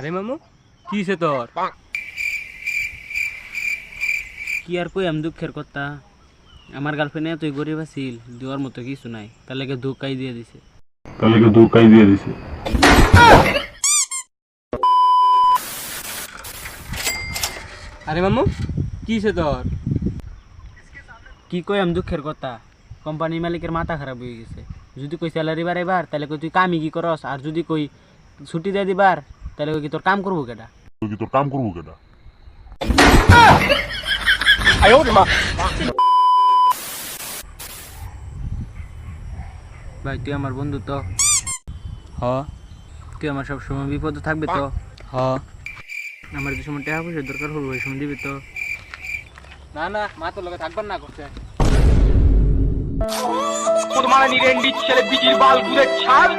আরে মামু কি হইছে তোর? কি আর কই আমি দুঃখের কথা। আমার গার্লফ্রেন্ড তুই গরিব আছিল দেওয়ার মতো কিছু নাই। তার লাগে ধোকাই দিয়ে দিছে। তাহলে ধোকাই দিয়ে দিছে। আরে মামু কি হইছে তোর? কি কই আমি দুঃখের কথা। কোম্পানির মালিকের মাথা খারাপ হয়ে গেছে। যদি কই স্যালারি বাড়াইবার তাহলে কই তুই কামই কি করস? আর যদি কই ছুটি দিয়ে দিবার তাহলে কই কি তোর কাম করব কেটা? তুই কি তোর কাম করব কেটা? ভাই তুই আমার বন্ধু তো। হ। তুই আমার সব সময় বিপদে থাকবে তো। হ। আমার যে সময় টাকা পয়সা দরকার হবে ওই সময় দিবি তো। না না মা তোর লগে থাকবার না করছে। তোমার নিরেন্ডির ছেলে বিজির বাল গুলে ছাড়।